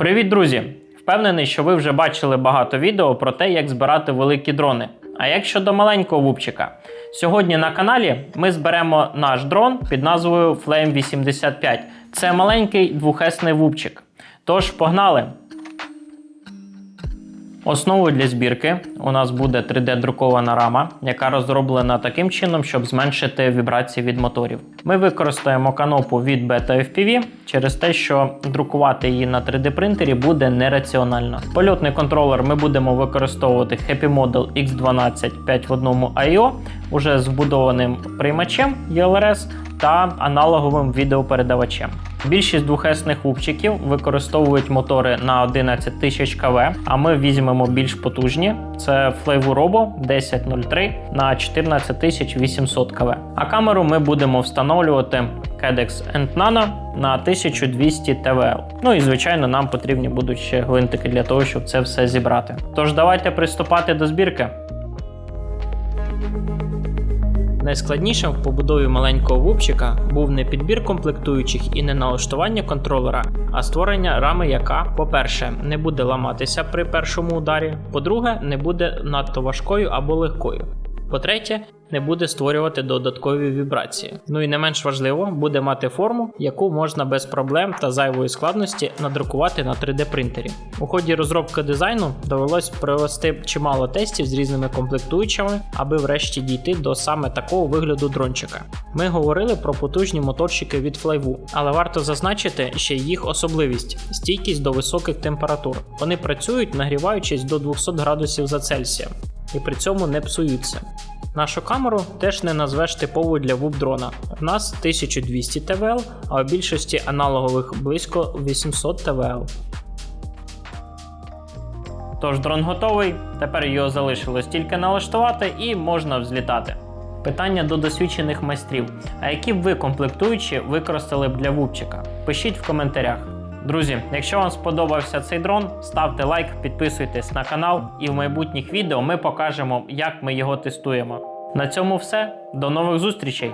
Привіт, друзі! Впевнений, що ви вже бачили багато відео про те, як збирати великі дрони. А як щодо маленького вупчика? Сьогодні на каналі ми зберемо наш дрон під назвою Flame 85. Це маленький двухесний вупчик. Тож, погнали! Основою для збірки у нас буде 3D-друкована рама, яка розроблена таким чином, щоб зменшити вібрації від моторів. Ми використаємо канопу від Beta FPV через те, що друкувати її на 3D принтері буде нераціонально. Польотний контролер ми будемо використовувати Happy Model X12 5 в 1 IO уже з вбудованим приймачем ELRS та аналоговим відеопередавачем. Більшість двохесних вупчиків використовують мотори на 11 тисяч КВ, а ми візьмемо більш потужні. Це Flavor Robo 1003 на 14800 КВ. А камеру ми будемо встановлювати Cadex Nano на 1200 TVL. Ну і звичайно, нам потрібні будуть ще гвинтики для того, щоб це все зібрати. Тож давайте приступати до збірки. Найскладнішим в побудові маленького вупчика був не підбір комплектуючих і не налаштування контролера, а створення рами, яка, по-перше, не буде ламатися при першому ударі, по-друге, не буде надто важкою або легкою. По-третє, не буде створювати додаткові вібрації. Ну і не менш важливо, буде мати форму, яку можна без проблем та зайвої складності надрукувати на 3D принтері. У ході розробки дизайну довелось провести чимало тестів з різними комплектуючими, аби врешті дійти до саме такого вигляду дрончика. Ми говорили про потужні моторчики від Флайву, але варто зазначити ще їх особливість стійкість до високих температур. Вони працюють, нагріваючись до 200 градусів за Цельсієм і при цьому не псуються. Нашу камеру теж не назвеш типовою для вуп-дрона. У нас 1200 ТВЛ, а у більшості аналогових близько 800 ТВЛ. Тож дрон готовий, тепер його залишилось тільки налаштувати і можна взлітати. Питання до досвідчених майстрів. А які б ви комплектуючі використали б для вупчика? Пишіть в коментарях. Друзі, якщо вам сподобався цей дрон, ставте лайк, підписуйтесь на канал, і в майбутніх відео ми покажемо, як ми його тестуємо. На цьому все. До нових зустрічей!